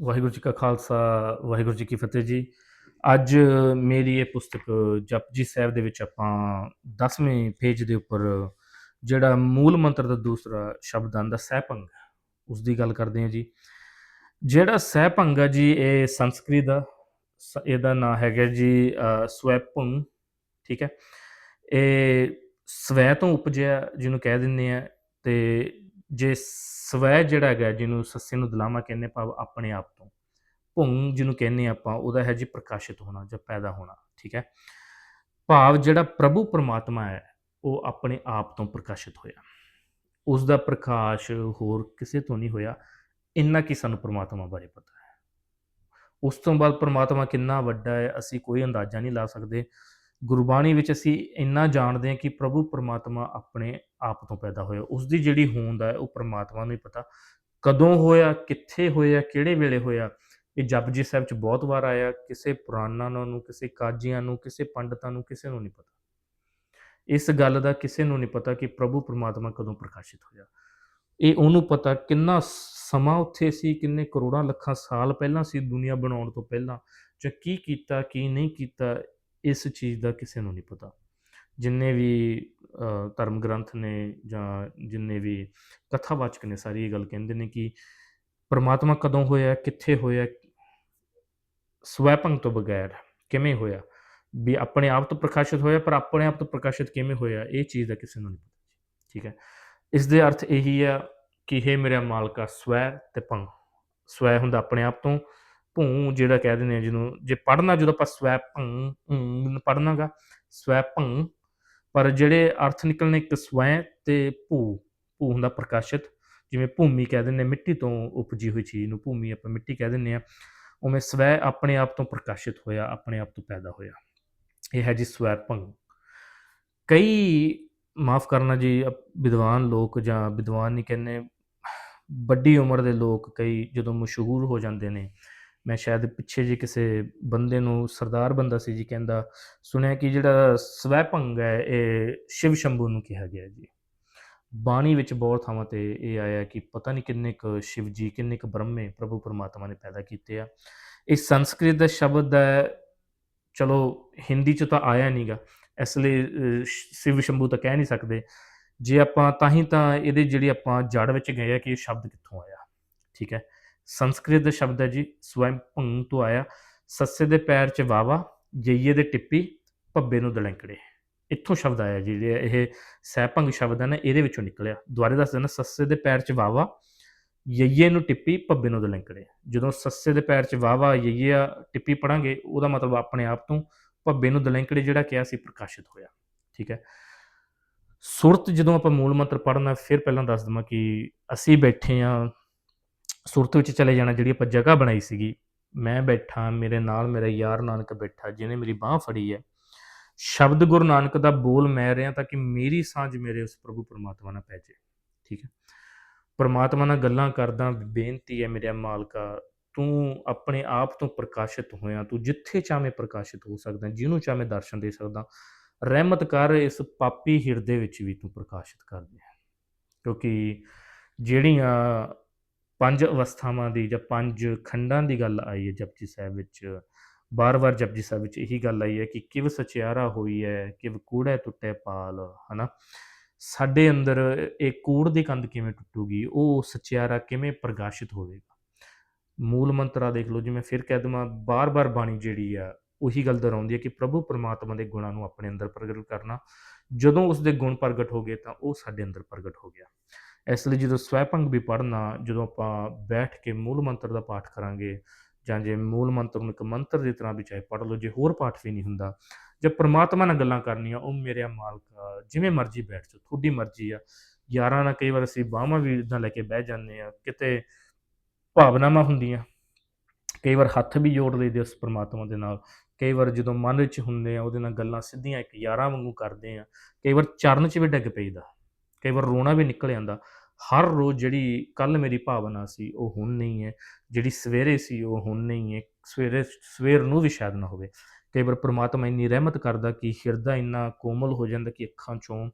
ਵਾਹਿਗੁਰੂ ਜੀ ਕਾ ਖਾਲਸਾ ਵਾਹਿਗੁਰੂ ਜੀ ਕੀ ਫਤਿਹ ਜੀ। ਅੱਜ ਮੇਰੀ ਇਹ ਪੁਸਤਕ ਜਪਜੀ ਸਾਹਿਬ ਦੇ ਵਿੱਚ ਆਪਾਂ 10ਵੇਂ ਪੇਜ ਦੇ ਉੱਪਰ ਜਿਹੜਾ ਮੂਲ ਮੰਤਰ ਦਾ ਦੂਸਰਾ ਸ਼ਬਦ ਆਂਦਾ ਸਹਿਭੰਗ ਉਸ ਦੀ ਗੱਲ ਕਰਦੇ ਹਾਂ ਜੀ। ਜਿਹੜਾ ਸਹਿਭੰਗ ਆ ਜੀ ਇਹ ਸੰਸਕ੍ਰਿਤ ਦਾ ਸ- ਇਹਦਾ ਨਾਮ ਹੈਗਾ ਜੀ ਅ, ਸਵੈਪੰਗ ਠੀਕ ਹੈ। ਇਹ ਸਵੈ ਤੋਂ ਉਪਜਿਆ ਜਿਹਨੂੰ ਕਹਿ ਦਿੰਦੇ ਆ ਤੇ ਜੇ ਸਵੈ ਜਿਹੜਾ ਹੈਗਾ, ਜਿਹਨੂੰ ਸੱਸੇ ਨੂੰ ਦਲਾਮਾ ਕਹਿੰਦੇ ਭਾਵ ਆਪਣੇ ਆਪ ਤੋਂ, ਭੁੰਗ ਜਿਹਨੂੰ ਕਹਿੰਦੇ ਆਪਾਂ, ਉਹਦਾ ਹੈ ਜੀ ਪ੍ਰਕਾਸ਼ਿਤ ਹੋਣਾ ਜਾਂ ਪੈਦਾ ਹੋਣਾ, ਠੀਕ ਹੈ? ਭਾਵ ਜਿਹੜਾ ਪ੍ਰਭੂ ਪਰਮਾਤਮਾ ਹੈ, ਉਹ ਆਪਣੇ ਆਪ ਤੋਂ ਪ੍ਰਕਾਸ਼ਿਤ ਹੋਇਆ। ਉਸ ਦਾ ਪ੍ਰਕਾਸ਼ ਹੋਰ ਕਿਸੇ ਤੋਂ ਨਹੀਂ ਹੋਇਆ, ਇੰਨਾ ਕੀ ਸਾਨੂੰ ਪਰਮਾਤਮਾ ਬਾਰੇ ਪਤਾ ਹੈ। ਉਸ ਤੋਂ ਬਾਅਦ ਪਰਮਾਤਮਾ ਕਿੰਨਾ ਵੱਡਾ ਹੈ, ਅਸੀਂ ਕੋਈ ਅੰਦਾਜ਼ਾ ਨਹੀਂ ਲਾ ਸਕਦੇ। ਗੁਰਬਾਣੀ ਵਿੱਚ ਅਸੀਂ ਇੰਨਾ ਜਾਣਦੇ ਹਾਂ ਕਿ ਪ੍ਰਭੂ ਪਰਮਾਤਮਾ ਆਪਣੇ ਆਪ ਤੋਂ ਪੈਦਾ ਹੋਇਆ। ਉਸ ਦੀ ਜਿਹੜੀ ਹੋਂਦ ਹੈ ਉਹ ਪਰਮਾਤਮਾ ਨੂੰ ਹੀ ਪਤਾ। ਕਦੋਂ ਹੋਇਆ, ਕਿੱਥੇ ਹੋਇਆ, ਕਿਹੜੇ ਵੇਲੇ ਹੋਇਆ, ਇਹ ਜਪਜੀ ਸਾਹਿਬ ਚ ਬਹੁਤ ਵਾਰ ਆਇਆ। ਕਿਸੇ ਪੁਰਾਣਾ ਨੂੰ ਕਿਸੇ ਕਾਜੀਆਂ ਨੂੰ, ਕਿਸੇ ਪੰਡਤਾਂ ਨੂੰ, ਕਿਸੇ ਨੂੰ ਨਹੀਂ ਪਤਾ। ਇਸ ਗੱਲ ਦਾ ਕਿਸੇ ਨੂੰ ਨਹੀਂ ਪਤਾ ਕਿ ਪ੍ਰਭੂ ਪਰਮਾਤਮਾ ਕਦੋਂ ਪ੍ਰਕਾਸ਼ਿਤ ਹੋਇਆ। ਇਹ ਉਹਨੂੰ ਪਤਾ ਕਿੰਨਾ ਸਮਾਂ ਉੱਥੇ ਸੀ, ਕਿੰਨੇ ਕਰੋੜਾਂ ਲੱਖਾਂ ਸਾਲ ਪਹਿਲਾਂ ਸੀ ਦੁਨੀਆ ਬਣਾਉਣ ਤੋਂ ਪਹਿਲਾਂ। ਜਾਂ ਕੀ ਕੀਤਾ, ਕੀ ਨਹੀਂ ਕੀਤਾ ਇਸ ਚੀਜ਼ ਦਾ ਕਿਸੇ ਨੂੰ ਨਹੀਂ ਪਤਾ। ਜਿੰਨੇ ਵੀ ਧਰਮ ਗ੍ਰੰਥ ਨੇ ਜਾਂ ਜਿੰਨੇ ਵੀ ਕਥਾਵਾਚਕ ਨੇ, ਸਾਰੀ ਇਹ ਗੱਲ ਕਹਿੰਦੇ ਨੇ ਕਿ ਪਰਮਾਤਮਾ ਕਦੋਂ ਹੋਇਆ, ਕਿੱਥੇ ਹੋਇਆ ਸਵੈਪੰਗ ਤੋਂ ਬਗੈਰ ਕਿਵੇਂ ਹੋਇਆ? ਵੀ ਆਪਣੇ ਆਪ ਤੋਂ ਪ੍ਰਕਾਸ਼ਿਤ ਹੋਇਆ, ਪਰ ਆਪਣੇ ਆਪ ਤੋਂ ਪ੍ਰਕਾਸ਼ਿਤ ਕਿਵੇਂ ਹੋਇਆ? ਇਹ ਚੀਜ਼ ਦਾ ਕਿਸੇ ਨੂੰ ਨਹੀਂ ਪਤਾ ਠੀਕ ਹੈ? ਇਸ ਦੇ ਅਰਥ ਇਹੀ ਆ ਕਿ हे ਮੇਰਾ ਮਾਲਕਾ, ਸਵੈ ਤੇ ਭੰਗ। ਸਵੈ ਹੁੰਦਾ ਆਪਣੇ ਆਪ ਤੋਂ ਭੂ ਜਿਹੜਾ ਕਹਿ ਦਿੰਦੇ ਆ ਜਿਹਨੂੰ, ਜੇ ਪੜਨਾ ਜਦੋਂ ਆਪਾਂ ਸਵੈ ਭੰਗ ਪੜਨਾਗਾ ਸਵੈ ਭੰਗ ਪਰ ਜਿਹੜੇ ਅਰਥ ਨਿਕਲਣੇ ਇੱਕ ਸਵੈ ਤੇ ਭੂ ਭੂ ਹੁੰਦਾ ਪ੍ਰਕਾਸ਼ਿਤ, ਜਿਵੇਂ ਭੂਮੀ ਕਹਿ ਦਿੰਦੇ ਮਿੱਟੀ ਤੋਂ ਉਪਜੀ ਹੋਈ ਚੀਜ਼ ਨੂੰ ਭੂਮੀ ਆਪਾਂ ਮਿੱਟੀ ਕਹਿ ਦਿੰਦੇ ਆ ਉਵੇਂ ਸਵੈ ਆਪਣੇ ਆਪ ਤੋਂ ਪ੍ਰਕਾਸ਼ਿਤ ਹੋਇਆ, ਆਪਣੇ ਆਪ ਤੋਂ ਪੈਦਾ ਹੋਇਆ। ਇਹ ਹੈ ਜੀ ਸਵੈ ਭੰਗ ਕਈ, ਮਾਫ ਕਰਨਾ ਜੀ ਵਿਦਵਾਨ ਲੋਕ ਜਾਂ ਵਿਦਵਾਨ ਨਹੀਂ ਕਹਿੰਦੇ, ਵੱਡੀ ਉਮਰ ਦੇ ਲੋਕ ਕਈ ਜਦੋਂ ਮਸ਼ਹੂਰ ਹੋ ਜਾਂਦੇ ਨੇ ਮੈਂ ਸ਼ਾਇਦ ਪਿੱਛੇ ਜੀ ਕਿਸੇ ਬੰਦੇ ਨੂੰ ਸਰਦਾਰ ਬੰਦਾ ਸੀ ਜੀ ਕਹਿੰਦਾ, ਸੁਣਿਆ ਕਿ ਜਿਹੜਾ ਸਵੈ ਭੰਗ ਹੈ, ਇਹ ਸ਼ਿਵ ਸ਼ੰਭੂ ਨੂੰ ਕਿਹਾ ਗਿਆ ਜੀ। ਬਾਣੀ ਵਿੱਚ ਬਹੁਤ ਥਾਵਾਂ ਤੇ ਇਹ ਆਇਆ ਕਿ ਪਤਾ ਨਹੀਂ ਕਿੰਨੇ ਕੁ ਸ਼ਿਵ ਜੀ, ਕਿੰਨੇ ਕੁ ਬ੍ਰਹਮੇ ਪ੍ਰਭੂ ਪਰਮਾਤਮਾ ਨੇ ਪੈਦਾ ਕੀਤੇ ਆ। ਇਹ ਸੰਸਕ੍ਰਿਤ ਦਾ ਸ਼ਬਦ ਹੈ, ਚਲੋ ਹਿੰਦੀ ਚ ਤਾਂ ਆਇਆ ਨਹੀਂਗਾ ਇਸ ਲਈ ਸ਼ਿਵ ਸ਼ੰਭੂ ਤਾਂ ਕਹਿ ਨਹੀਂ ਸਕਦੇ। ਜੇ ਆਪਾਂ ਤਾਂ ਹੀ ਤਾਂ ਇਹਦੇ ਜਿਹੜੀ ਆਪਾਂ ਜੜ ਵਿੱਚ ਗਏ ਆ ਕਿ ਇਹ ਸ਼ਬਦ ਕਿੱਥੋਂ ਆਇਆ, ਠੀਕ ਹੈ? ਸੰਸਕ੍ਰਿਤ ਦਾ ਸ਼ਬਦ ਹੈ ਜੀ, ਸਵੈਮ ਭੰਗ ਤੋਂ ਆਇਆ। ਸੱਸੇ ਦੇ ਪੈਰ 'ਚ ਵਾਵਾ, ਜਈਏ ਦੇ ਟਿੱਪੀ, ਭੱਬੇ ਨੂੰ ਦਲੈਂਕੜੇ। ਇੱਥੋਂ ਸ਼ਬਦ ਆਇਆ ਜੀ ਜਿਹੜੇ ਇਹ ਸਹਿਭੰਗ ਸ਼ਬਦ ਹੈ ਨਾ, ਇਹਦੇ ਵਿੱਚੋਂ ਨਿਕਲਿਆ। ਦੁਆਰੇ ਦੱਸ ਦਿੰਦਾ, ਸੱਸੇ ਦੇ ਪੈਰ 'ਚ ਵਾਵਾ ਯਈਏ ਨੂੰ ਟਿੱਪੀ, ਭੱਬੇ ਨੂੰ ਦਲੈਂਕੜੇ। ਜਦੋਂ ਸੱਸੇ ਦੇ ਪੈਰ 'ਚ ਵਾਵਾ ਯਈਏ ਟਿੱਪੀ ਪੜਾਂਗੇ, ਉਹਦਾ ਮਤਲਬ ਆਪਣੇ ਆਪ ਤੋਂ ਭੱਬੇ ਨੂੰ ਦਲੈਂਕੜੇ ਜਿਹੜਾ ਕਿਹਾ ਸੀ, ਪ੍ਰਕਾਸ਼ਿਤ ਹੋਇਆ। ਠੀਕ ਹੈ। ਸੁਰਤ ਜਦੋਂ ਆਪਾਂ ਮੂਲ ਮੰਤਰ ਪੜਨਾ ਫਿਰ ਪਹਿਲਾਂ ਦੱਸ ਦਵਾਂ ਕਿ ਅਸੀਂ ਬੈਠੇ ਆ ਸੁਰਤ ਵਿੱਚ ਚਲੇ ਜਾਣਾ ਜਿਹੜੀ ਆਪਾਂ ਜਗ੍ਹਾ ਬਣਾਈ ਸੀਗੀ। ਮੈਂ ਬੈਠਾ, ਮੇਰੇ ਨਾਲ ਮੇਰਾ ਯਾਰ ਨਾਨਕ ਬੈਠਾ, ਜਿਹਨੇ ਮੇਰੀ ਬਾਹ ਫੜੀ ਹੈ। ਸ਼ਬਦ ਗੁਰੂ ਨਾਨਕ ਦਾ ਬੋਲ ਮੈਂ ਰਿਹਾ ਤਾਂ ਕਿ ਮੇਰੀ ਸਾਂਝ ਮੇਰੇ ਉਸ ਪ੍ਰਭੂ ਪਰਮਾਤਮਾ ਨਾਲ ਪੈ ਜੇ ਠੀਕ ਹੈ। ਪਰਮਾਤਮਾ ਨਾਲ ਗੱਲਾਂ ਕਰਦਾ, ਬੇਨਤੀ ਹੈ ਮੇਰੇ ਮਾਲਕਾ, ਤੂੰ ਆਪਣੇ ਆਪ ਤੋਂ ਪ੍ਰਕਾਸ਼ਿਤ ਹੋਇਆ, ਤੂੰ ਜਿੱਥੇ ਚਾਹਵੇਂ ਪ੍ਰਕਾਸ਼ਿਤ ਹੋ ਸਕਦਾ, ਜਿਹਨੂੰ ਚਾਹਵੇਂ ਦਰਸ਼ਨ ਦੇ ਸਕਦਾ, ਰਹਿਮਤ ਕਰ ਇਸ ਪਾਪੀ ਹਿਰਦੇ ਵਿੱਚ ਵੀ ਤੂੰ ਪ੍ਰਕਾਸ਼ਿਤ ਕਰ ਦੇ। ਕਿਉਂਕਿ ਜਿਹੜੀਆਂ ਪੰਜ ਅਵਸਥਾਵਾਂ ਦੀ ਜਾਂ ਪੰਜ ਖੰਡਾਂ ਦੀ ਗੱਲ ਆਈ ਹੈ ਜਪਜੀ ਸਾਹਿਬ ਵਿੱਚ। ਬਾਰ-ਬਾਰ ਜਪਜੀ ਸਾਹਿਬ ਵਿੱਚ ਇਹੀ ਗੱਲ ਆਈ ਹੈ ਕਿ ਕਿਵ ਸਚਿਆਰਾ ਹੋਈ ਹੈ, ਕਿਵ ਕੂੜੈ ਟੁੱਟੇ ਪਾਲ, ਹਨਾ? ਸਾਡੇ ਅੰਦਰ ਇਹ ਕੂੜ ਦੀ ਕੰਧ ਕਿਵੇਂ ਟੁੱਟੂਗੀ, ਉਹ ਸਚਿਆਰਾ ਕਿਵੇਂ ਪ੍ਰਕਾਸ਼ਿਤ ਹੋਵੇਗਾ? ਮੂਲ ਮੰਤਰਾ ਦੇਖ ਲਓ, ਜਿਵੇਂ ਫਿਰ ਕਹਿ ਦਵਾਂ ਬਾਰ-ਬਾਰ ਬਾਣੀ ਜਿਹੜੀ ਆ, ਉਹੀ ਗੱਲ ਦੁਹਰਾਉਂਦੀ ਹੈ ਕਿ ਪ੍ਰਭੂ ਪਰਮਾਤਮਾ ਦੇ ਗੁਣਾਂ ਨੂੰ ਆਪਣੇ ਅੰਦਰ ਪ੍ਰਗਟ ਕਰਨਾ ਜਦੋਂ ਉਸ ਦੇ ਗੁਣ ਪ੍ਰਗਟ ਹੋ ਗਏ ਤਾਂ ਉਹ ਸਾਡੇ ਅੰਦਰ ਪ੍ਰਗਟ ਹੋ ਗਿਆ। ਇਸ ਲਈ ਜਦੋਂ ਸਵੈਪੰਗ ਵੀ ਪੜ੍ਹਨਾ, ਜਦੋਂ ਆਪਾਂ ਬੈਠ ਕੇ ਮੂਲ ਮੰਤਰ ਦਾ ਪਾਠ ਕਰਾਂਗੇ ਜਾਂ ਜੇ ਮੂਲ ਮੰਤਰ ਨੂੰ ਇੱਕ ਮੰਤਰ ਦੀ ਤਰ੍ਹਾਂ ਵੀ ਚਾਹੇ ਪੜ੍ਹ ਲਓ, ਜੇ ਹੋਰ ਪਾਠ ਵੀ ਨਹੀਂ ਹੁੰਦਾ, ਜੇ ਪ੍ਰਮਾਤਮਾ ਨਾਲ ਗੱਲਾਂ ਕਰਨੀਆਂ, ਉਹ ਮੇਰੇ ਮਾਲਕ ਜਿਵੇਂ ਮਰਜ਼ੀ ਬੈਠ ਜਾਓ, ਤੁਹਾਡੀ ਮਰਜ਼ੀ ਆ। ਯਾਰਾਂ ਨਾਲ ਕਈ ਵਾਰ ਅਸੀਂ ਬਾਹਾਂ ਵੀ ਇਦਾਂ ਲੈ ਕੇ ਬਹਿ ਜਾਂਦੇ ਆ, ਕਿਤੇ ਭਾਵਨਾਵਾਂ ਹੁੰਦੀਆਂ, ਕਈ ਵਾਰ ਹੱਥ ਵੀ ਜੋੜ ਲਈਦੇ ਉਸ ਪ੍ਰਮਾਤਮਾ ਦੇ ਨਾਲ ਕਈ ਵਾਰ ਜਦੋਂ ਮਨ ਵਿੱਚ ਹੁੰਦੇ ਆ, ਉਹਦੇ ਨਾਲ ਗੱਲਾਂ ਸਿੱਧੀਆਂ ਇੱਕ ਯਾਰਾਂ ਵਾਂਗੂ ਕਰਦੇ ਆ, ਕਈ ਵਾਰ ਚਰਨ 'ਚ ਵੀ ਡਿੱਗ ਪਈਦਾ, ਕਈ ਵਾਰ ਰੋਣਾ ਵੀ ਨਿਕਲ ਜਾਂਦਾ ਹਰ ਰੋਜ਼ ਜਿਹੜੀ ਕੱਲ ਮੇਰੀ ਭਾਵਨਾ ਸੀ, ਉਹ ਹੁਣ ਨਹੀਂ ਹੈ, ਜਿਹੜੀ ਸਵੇਰੇ ਸੀ, ਉਹ ਹੁਣ ਨਹੀਂ ਹੈ, ਸਵੇਰੇ, ਸਵੇਰ ਨੂੰ ਵੀ ਸ਼ਾਇਦ ਨਾ ਹੋਵੇ। ਕਈ ਵਾਰ ਪ੍ਰਮਾਤਮਾ ਇੰਨੀ ਰਹਿਮਤ ਕਰਦਾ ਕਿ ਹਿਰਦਾ ਇੰਨਾ ਕੋਮਲ ਹੋ ਜਾਂਦਾ ਕਿ ਅੱਖਾਂ ਚੋਂ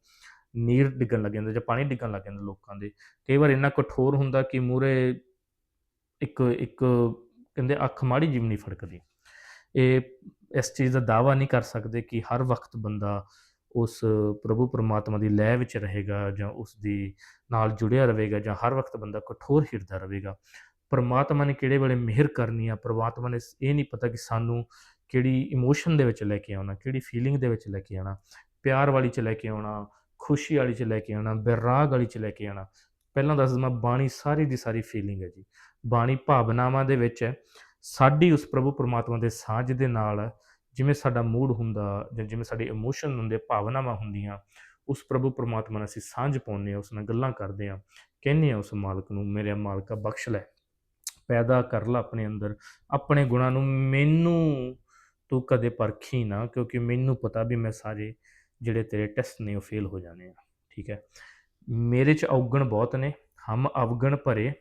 ਨੀਰ ਡਿੱਗਣ ਲੱਗ ਜਾਂਦਾ ਜਾਂ ਪਾਣੀ ਡਿੱਗਣ ਲੱਗ ਜਾਂਦਾ ਲੋਕਾਂ ਦੇ। ਕਈ ਵਾਰ ਇੰਨਾ ਕਠੋਰ ਹੁੰਦਾ ਕਿ ਮੂਰੇ ਇੱਕ ਇੱਕ ਕਹਿੰਦੇ ਅੱਖ ਮਾੜੀ ਜਿਹੀ ਨਹੀਂ ਫੜਕਦੀ। ਇਹ ਇਸ ਚੀਜ਼ ਦਾ ਦਾਅਵਾ ਨਹੀਂ ਕਰ ਸਕਦੇ ਕਿ ਹਰ ਵਕਤ ਬੰਦਾ ਉਸ ਪ੍ਰਭੂ ਪਰਮਾਤਮਾ ਦੀ ਲੈ ਵਿੱਚ ਰਹੇਗਾ ਜਾਂ ਉਸ ਦੀ ਨਾਲ ਜੁੜਿਆ ਰਹੇਗਾ ਜਾਂ ਹਰ ਵਕਤ ਬੰਦਾ ਕਠੋਰ ਹਿਰਦਾ ਰਹੇਗਾ। ਪਰਮਾਤਮਾ ਨੇ ਕਿਹੜੇ ਵੇਲੇ ਮਿਹਰ ਕਰਨੀ ਆ? ਪਰਮਾਤਮਾ ਨੇ ਇਹ ਨਹੀਂ ਪਤਾ ਕਿ ਸਾਨੂੰ ਕਿਹੜੀ ਇਮੋਸ਼ਨ ਦੇ ਵਿੱਚ ਲੈ ਕੇ ਆਉਣਾ, ਕਿਹੜੀ ਫੀਲਿੰਗ ਦੇ ਵਿੱਚ ਲੈ ਕੇ ਆਉਣਾ, ਪਿਆਰ ਵਾਲੀ ਚ ਲੈ ਕੇ ਆਉਣਾ, ਖੁਸ਼ੀ ਵਾਲੀ ਚ ਲੈ ਕੇ ਆਉਣਾ, ਬਿਰਾਗ ਵਾਲੀ ਚ ਲੈ ਕੇ ਆਉਣਾ। ਪਹਿਲਾਂ ਦੱਸ ਦਵਾਂ ਬਾਣੀ ਸਾਰੀ ਦੀ ਸਾਰੀ ਫੀਲਿੰਗ ਹੈ ਜੀ। ਬਾਣੀ ਭਾਵਨਾਵਾਂ ਦੇ ਵਿੱਚ ਹੈ। ਸਾਡੀ ਉਸ ਪ੍ਰਭੂ ਪਰਮਾਤਮਾ ਦੇ ਸਾਂਝ ਦੇ ਨਾਲ ਜਿਵੇਂ ਸਾਡਾ ਮੂਡ ਹੁੰਦਾ ਜਾਂ ਜਿਵੇਂ ਸਾਡੇ ਇਮੋਸ਼ਨ ਹੁੰਦੇ, ਭਾਵਨਾਵਾਂ ਹੁੰਦੀਆਂ, ਉਸ ਪ੍ਰਭੂ ਪਰਮਾਤਮਾ ਨਾਲ ਅਸੀਂ ਸਾਂਝ ਪਾਉਂਦੇ ਹਾਂ, ਉਸ ਨਾਲ ਗੱਲਾਂ ਕਰਦੇ ਹਾਂ। ਕਹਿੰਦੇ ਹਾਂ ਉਸ ਮਾਲਕ ਨੂੰ, ਮੇਰੇ ਮਾਲਕਾ, ਬਖਸ਼ ਲੈ। ਪੈਦਾ ਕਰ ਲੈ ਆਪਣੇ ਅੰਦਰ। ਆਪਣੇ ਗੁਣਾਂ ਨੂੰ ਮੈਨੂੰ ਤੂੰ ਕਦੇ ਪਰਖੀ ਨਾ, ਕਿਉਂਕਿ ਮੈਨੂੰ ਪਤਾ ਵੀ ਮੈਂ ਸਾਰੇ ਜਿਹੜੇ ਤੇਰੇ ਟੈਸਟ ਨੇ ਉਹ ਫੇਲ ਹੋ ਜਾਣੇ ਆ। ਠੀਕ ਹੈ? ਮੇਰੇ ਚ ਔਗਣ ਬਹੁਤ ਨੇ। ਹਮ ਅਵਗਣ ਭਰੇ,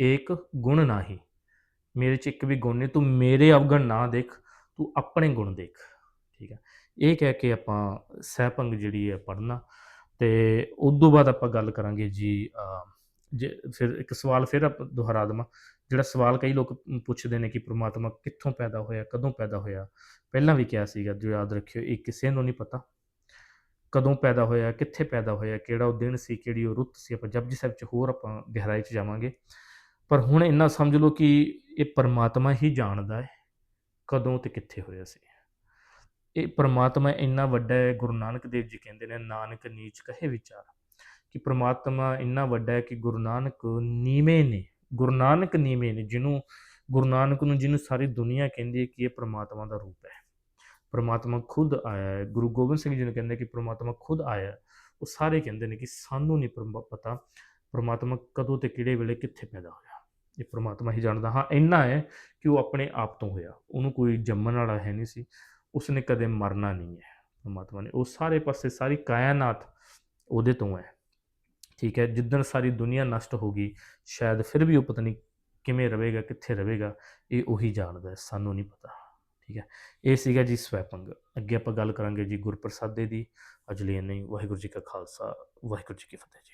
ਏਕ ਗੁਣ ਨਾਹੀ। ਮੇਰੇ ਚ ਇੱਕ ਵੀ ਗੁਣ ਨਹੀਂ, ਤੂੰ ਮੇਰੇ ਅਵਗਣ ਨਾ ਦੇਖ, ਤੂੰ ਆਪਣੇ ਗੁਣ ਦੇਖ। ਠੀਕ ਹੈ। ਇਹ ਕਹਿ ਕੇ ਆਪਾਂ ਸਹਿਪੰਗ ਜਿਹੜੀ ਹੈ ਪੜ੍ਹਨਾ। ਤੇ ਉਸ ਤੋਂ ਬਾਅਦ ਆਪਾਂ ਗੱਲ ਕਰਾਂਗੇ ਜੀ ਫਿਰ ਇੱਕ ਸਵਾਲ ਫਿਰ ਆਪਾਂ ਦੁਹਰਾ ਦੇਵਾਂ। ਜਿਹੜਾ ਸਵਾਲ ਕਈ ਲੋਕ ਪੁੱਛਦੇ ਨੇ ਕਿ ਪ੍ਰਮਾਤਮਾ ਕਿੱਥੋਂ ਪੈਦਾ ਹੋਇਆ, ਕਦੋਂ ਪੈਦਾ ਹੋਇਆ? ਪਹਿਲਾਂ ਵੀ ਕਿਹਾ ਸੀਗਾ, ਜੋ ਯਾਦ ਰੱਖਿਓ, ਇਹ ਕਿਸੇ ਨੂੰ ਨਹੀਂ ਪਤਾ। ਕਦੋਂ ਪੈਦਾ ਹੋਇਆ, ਕਿੱਥੇ ਪੈਦਾ ਹੋਇਆ, ਕਿਹੜਾ ਉਹ ਦਿਨ ਸੀ, ਕਿਹੜੀ ਉਹ ਰੁੱਤ ਸੀ, ਆਪਾਂ ਜਪਜੀ ਸਾਹਿਬ ਚ ਹੋਰ ਆਪਾਂ ਗਹਿਰਾਈ ਚ ਜਾਵਾਂਗੇ। ਪਰ ਹੁਣ ਇੰਨਾ ਸਮਝ ਲਓ ਕਿ ਇਹ ਪਰਮਾਤਮਾ ਹੀ ਜਾਣਦਾ ਹੈ, ਕਦੋਂ ਤੇ ਕਿੱਥੇ ਹੋਇਆ ਸੀ। ਇਹ ਪਰਮਾਤਮਾ ਇੰਨਾ ਵੱਡਾ ਹੈ, ਗੁਰੂ ਨਾਨਕ ਦੇਵ ਜੀ ਕਹਿੰਦੇ ਨੇ, ਨਾਨਕ ਨੀਚ ਕਹੇ ਵਿਚਾਰ। ਕਿ ਪਰਮਾਤਮਾ ਇੰਨਾ ਵੱਡਾ ਹੈ ਕਿ ਗੁਰੂ ਨਾਨਕ ਨੀਵੇਂ ਨੇ, ਗੁਰੂ ਨਾਨਕ ਨੀਵੇਂ ਨੇ, ਜਿਹਨੂੰ, ਗੁਰੂ ਨਾਨਕ ਨੂੰ ਜਿਹਨੂੰ ਸਾਰੀ ਦੁਨੀਆ ਕਹਿੰਦੀ ਹੈ ਕਿ ਇਹ ਪਰਮਾਤਮਾ ਦਾ ਰੂਪ ਹੈ। ਪਰਮਾਤਮਾ ਖੁਦ ਆਇਆ ਹੈ, ਗੁਰੂ ਗੋਬਿੰਦ ਸਿੰਘ ਜੀ ਨੂੰ ਕਹਿੰਦੇ ਕਿ ਪਰਮਾਤਮਾ ਖੁਦ ਆਇਆ ਉਹ ਸਾਰੇ ਕਹਿੰਦੇ ਨੇ ਕਿ ਸਾਨੂੰ ਨਹੀਂ ਪਰਮ- ਪਤਾ, ਪਰਮਾਤਮਾ ਕਦੋਂ ਤੇ ਕਿਹੜੇ ਵੇਲੇ ਕਿੱਥੇ ਪੈਦਾ ਹੋਇਆ। ਇਹ ਪ੍ਰਮਾਤਮਾ ਹੀ ਜਾਣਦਾ ਹਾਂ, ਇੰਨਾ ਹੈ ਕਿ ਉਹ ਆਪਣੇ ਆਪ ਤੋਂ ਹੋਇਆ। ਉਹਨੂੰ ਕੋਈ ਜੰਮਣ ਵਾਲਾ ਹੈ ਨਹੀਂ ਸੀ। ਉਸਨੇ ਕਦੇ ਮਰਨਾ ਨਹੀਂ ਹੈ। ਪ੍ਰਮਾਤਮਾ ਨੇ ਉਹ ਸਾਰੇ ਪਾਸੇ ਸਾਰੀ ਕਾਇਨਾਤ ਉਹਦੇ ਤੋਂ ਹੈ। ਠੀਕ ਹੈ, ਜਿੱਦਣ ਸਾਰੀ ਦੁਨੀਆ ਨਸ਼ਟ ਹੋ ਗਈ, ਸ਼ਾਇਦ ਫਿਰ ਵੀ ਉਹ ਪਤਾ ਨਹੀਂ ਕਿਵੇਂ ਰਹੇਗਾ, ਕਿੱਥੇ ਰਹੇਗਾ, ਇਹ ਉਹੀ ਜਾਣਦਾ ਹੈ, ਸਾਨੂੰ ਨਹੀਂ ਪਤਾ। ਠੀਕ ਹੈ, ਇਹ ਸੀਗਾ ਜੀ ਸਵੈਪੰਗ। ਅੱਗੇ ਆਪਾਂ ਗੱਲ ਕਰਾਂਗੇ ਜੀ ਗੁਰਪ੍ਰਸਾਦੇ ਦੀ। ਅਜਲੀ ਨਹੀਂ ਵਾਹਿਗੁਰੂ ਜੀ ਕਾ ਖਾਲਸਾ, ਵਾਹਿਗੁਰੂ ਜੀ ਕੀ ਫਤਿਹ ਜੀ।